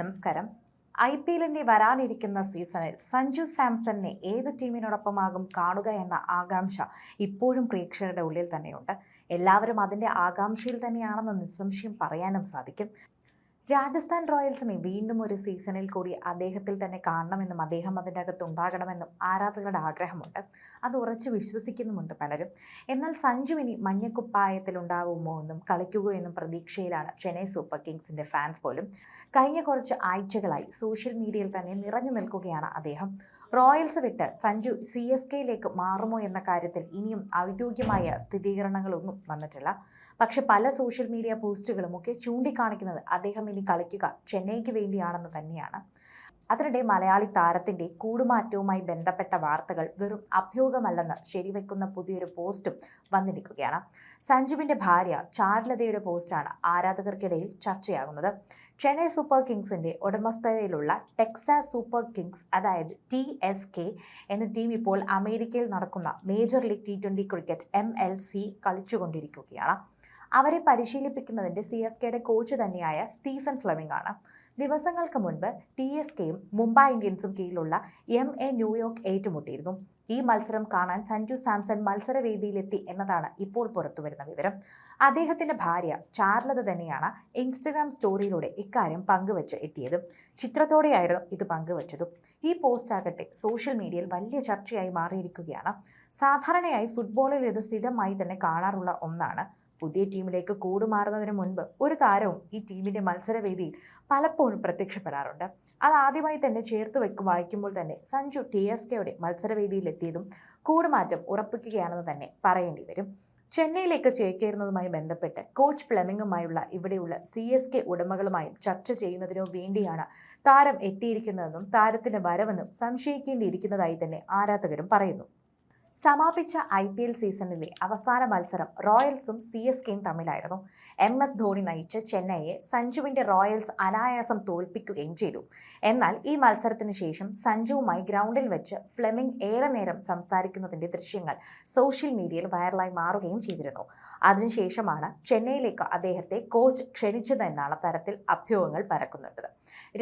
നമസ്കാരം. I P എല്ലിന്റെ വരാനിരിക്കുന്ന സീസണിൽ സഞ്ജു സാംസണിനെ ഏത് ടീമിനോടൊപ്പമാകും കാണുക എന്ന ആകാംക്ഷ ഇപ്പോഴും പ്രേക്ഷകരുടെ ഉള്ളിൽ തന്നെയുണ്ട്. എല്ലാവരും അതിന്റെ ആകാംക്ഷയിൽ തന്നെയാണെന്ന് നിസ്സംശയം പറയാനും സാധിക്കും. രാജസ്ഥാൻ റോയൽസിനെ വീണ്ടും ഒരു സീസണിൽ കൂടി അദ്ദേഹത്തിൽ തന്നെ കാണണമെന്നും അദ്ദേഹം അതിന്റെ അകത്ത് ഉണ്ടാകണമെന്നും ആരാധകരുടെ ആഗ്രഹമുണ്ട്. അത് ഉറച്ചു വിശ്വസിക്കുന്നുമുണ്ട് പലരും. എന്നാൽ സഞ്ജു ഇനി മഞ്ഞക്കുപ്പായത്തിൽ ഉണ്ടാവുമോ എന്നും കളിക്കുകയോ എന്നും പ്രതീക്ഷയിലാണ് ചെന്നൈ സൂപ്പർ കിങ്സിന്റെ ഫാൻസ് പോലും. കഴിഞ്ഞ കുറച്ച് ആഴ്ചകളായി സോഷ്യൽ മീഡിയയിൽ തന്നെ നിറഞ്ഞു നിൽക്കുകയാണ് അദ്ദേഹം. റോയൽസ് വിട്ട് സഞ്ജു സി എസ് കെയിലേക്ക് മാറുമോ എന്ന കാര്യത്തിൽ ഇനിയും ഔദ്യോഗികമായ സ്ഥിരീകരണങ്ങളൊന്നും വന്നിട്ടില്ല. പക്ഷെ പല സോഷ്യൽ മീഡിയ പോസ്റ്റുകളും ഒക്കെ ചൂണ്ടിക്കാണിക്കുന്നത് അദ്ദേഹം ഇനി കളിക്കുക ചെന്നൈക്ക് വേണ്ടിയാണെന്ന് തന്നെയാണ്. അതിനിടെ മലയാളി താരത്തിന്റെ കൂടുമാറ്റവുമായി ബന്ധപ്പെട്ട വാർത്തകൾ വെറും അഭ്യൂഹമല്ലെന്ന് ശരിവെക്കുന്ന പുതിയൊരു പോസ്റ്റും വന്നിരിക്കുകയാണ്. സഞ്ജുവിന്റെ ഭാര്യ ചാരുലതയുടെ പോസ്റ്റാണ് ആരാധകർക്കിടയിൽ ചർച്ചയാകുന്നത്. ചെന്നൈ സൂപ്പർ കിങ്സിന്റെ ഉടമസ്ഥതയിലുള്ള ടെക്സാസ് സൂപ്പർ കിങ്സ് അതായത് ടി എസ് കെ എന്ന ടീം ഇപ്പോൾ അമേരിക്കയിൽ നടക്കുന്ന major league T twenty cricket M L C കളിച്ചുകൊണ്ടിരിക്കുകയാണ്. അവരെ പരിശീലിപ്പിക്കുന്നതിന്റെ സി എസ് കെയുടെ കോച്ച് തന്നെയായ സ്റ്റീഫൻ ഫ്ലെമിംഗ് ആണ്. ദിവസങ്ങൾക്ക് മുൻപ് ടി എസ് കെയും മുംബൈ ഇന്ത്യൻസും കീഴിലുള്ള എം എ ന്യൂയോർക്ക് ഏറ്റുമുട്ടിയിരുന്നു. ഈ മത്സരം കാണാൻ സഞ്ജു സാംസൺ മത്സരവേദിയിലെത്തി എന്നതാണ് ഇപ്പോൾ പുറത്തുവരുന്ന വിവരം. അദ്ദേഹത്തിന്റെ ഭാര്യ ചാർലത തന്നെയാണ് ഇൻസ്റ്റഗ്രാം സ്റ്റോറിയിലൂടെ ഇക്കാര്യം പങ്കുവച്ച് എത്തിയത്. ചിത്രത്തോടെയായിരുന്നു ഇത് പങ്കുവച്ചതും. ഈ പോസ്റ്റ് ആകട്ടെ സോഷ്യൽ മീഡിയയിൽ വലിയ ചർച്ചയായി മാറിയിരിക്കുകയാണ്. സാധാരണയായി ഫുട്ബോളിൽ ഇത് സ്ഥിരമായി തന്നെ കാണാറുള്ള ഒന്നാണ്. പുതിയ ടീമിലേക്ക് കൂടുമാറുന്നതിന് മുൻപ് ഒരു താരവും ഈ ടീമിന്റെ മത്സരവേദിയിൽ പലപ്പോഴും പ്രത്യക്ഷപ്പെടാറുണ്ട്. അത് ആദ്യമായി തന്നെ ചേർത്ത് വെക്കും വായിക്കുമ്പോൾ തന്നെ സഞ്ജു ടി എസ് കെയുടെ മത്സരവേദിയിലെത്തിയതും കൂടുമാറ്റം ഉറപ്പിക്കുകയാണെന്ന് തന്നെ പറയേണ്ടി വരും. ചെന്നൈയിലേക്ക് ചേക്കേറുന്നതുമായി ബന്ധപ്പെട്ട് കോച്ച് ഫ്ലെമിങ്ങുമായുള്ള ഇവിടെയുള്ള സി എസ് കെ ഉടമകളുമായും ചർച്ച ചെയ്യുന്നതിനോ വേണ്ടിയാണ് താരം എത്തിയിരിക്കുന്നതെന്നും താരത്തിന്റെ വരവെന്നും സംശയിക്കേണ്ടിയിരിക്കുന്നതായി തന്നെ ആരാധകരും പറയുന്നു. സമാപിച്ച ഐ പി എൽ സീസണിലെ അവസാന മത്സരം റോയൽസും സി എസ് കെയും തമ്മിലായിരുന്നു. എം എസ് ധോണി നയിച്ച ചെന്നൈയെ സഞ്ജുവിന്റെ റോയൽസ് അനായാസം തോൽപ്പിക്കുകയും ചെയ്തു. എന്നാൽ ഈ മത്സരത്തിന് ശേഷം സഞ്ജുവുമായി ഗ്രൗണ്ടിൽ വെച്ച് ഫ്ലെമിംഗ് ഏറെ നേരം സംസാരിക്കുന്നതിന്റെ ദൃശ്യങ്ങൾ സോഷ്യൽ മീഡിയയിൽ വൈറലായി മാറുകയും ചെയ്തിരുന്നു. അതിനുശേഷമാണ് ചെന്നൈയിലേക്ക് അദ്ദേഹത്തെ കോച്ച് ക്ഷണിച്ചതെന്നാണ് തരത്തിൽ അഭ്യൂഹങ്ങൾ പരക്കുന്നുണ്ട്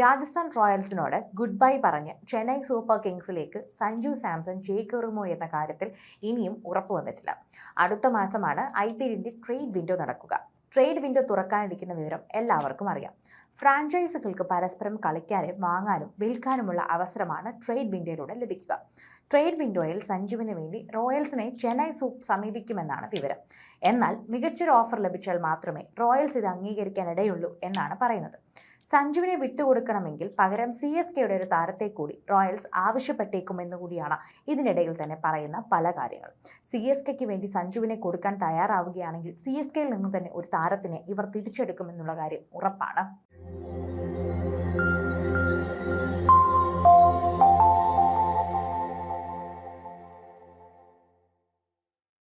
രാജസ്ഥാൻ റോയൽസിനോട് ഗുഡ് ബൈ പറഞ്ഞ് ചെന്നൈ സൂപ്പർ കിങ്സിലേക്ക് സഞ്ജു സാംസൺ ചേക്കേറുമോ എന്ന കാര്യത്തിൽ ഇനിയും ഉറപ്പ് വന്നിട്ടില്ല. അടുത്ത മാസമാണ് ഐ പി എല്ലിന്റെ ട്രേഡ് വിൻഡോ നടക്കുക. ട്രേഡ് വിൻഡോ തുറക്കാനിരിക്കുന്ന വിവരം എല്ലാവർക്കും അറിയാം. ഫ്രാഞ്ചൈസികൾക്ക് പരസ്പരം കളിക്കാനും വാങ്ങാനും വിൽക്കാനുമുള്ള അവസരമാണ് ട്രേഡ് വിൻഡോയിലൂടെ ലഭിക്കുക. ട്രേഡ് വിൻഡോയിൽ സഞ്ജുവിന് വേണ്ടി റോയൽസിനെ ചെന്നൈ സൂപ്പ് സമീപിക്കുമെന്നാണ് വിവരം. എന്നാൽ മികച്ചൊരു ഓഫർ ലഭിച്ചാൽ മാത്രമേ റോയൽസ് ഇത് അംഗീകരിക്കാനിടയുള്ളൂ എന്നാണ് പറയുന്നത്. സഞ്ജുവിനെ വിട്ടുകൊടുക്കണമെങ്കിൽ പകരം സി എസ് കെയുടെ ഒരു താരത്തെ കൂടി റോയൽസ് ആവശ്യപ്പെട്ടേക്കുമെന്ന് കൂടിയാണ് ഇതിനിടയിൽ തന്നെ പറയുന്ന പല കാര്യങ്ങൾ സി എസ് കെക്ക് വേണ്ടി സഞ്ജുവിനെ കൊടുക്കാൻ തയ്യാറാവുകയാണെങ്കിൽ സി എസ് കെയിൽ നിന്ന് തന്നെ ഒരു താരത്തിനെ ഇവർ തിരിച്ചെടുക്കുമെന്നുള്ള കാര്യം ഉറപ്പാണ്.